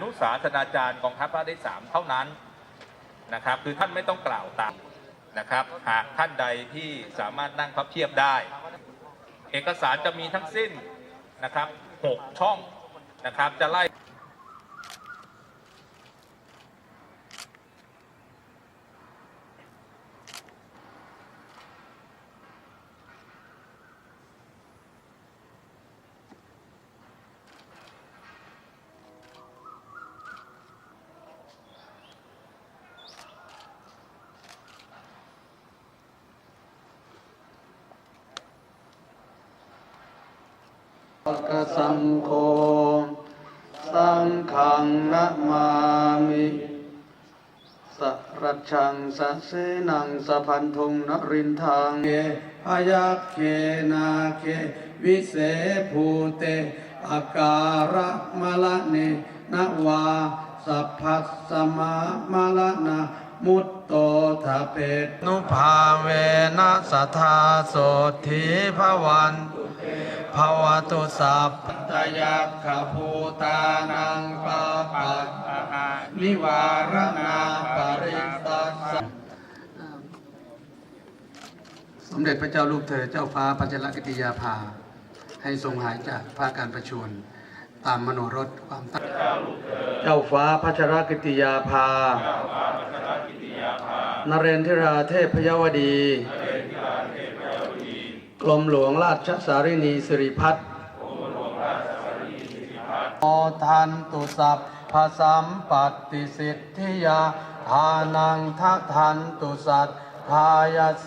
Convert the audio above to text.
นุสาสนาจารย์กองทัพภาคที่สามเท่านั้นนะครับ คือท่านไม่ต้องกล่าวตามนะครับ หากท่านใดที่สามารถนั่งพับเทียบได้ เอกสารจะมีทั้งสิ้นนะครับหกช่องนะครับจะไล่ สังโฆสังฆังนะมามิสรัจฉังสะเสนังสะพันธุงนรินทางเกพยัคเคนาเควิเศภูเตอาการะมะละเนนวาสัพพัสสมามะละนามุตโตทะเปตนุภาเวนะสัทธาโสธีภวัน ภวตุสัพพตยักขภูตานังปาปัสสะนิวารณาปริตัสสะสมเด็จพระเจ้าลูกเธอเจ้าฟ้าพัชรกิติยาภา ให้ทรงหายจากพระการประชวรตามมโนรสความตั้งเจ้าฟ้าพัชรกิติยาภานเรนทิราเทพพยวดี กรมหลวงราชสารินีสิริพัฒน์โอทันตุสัพพสัมปัตติสิทธิยาทานังทัทันตุสัตทายาสิ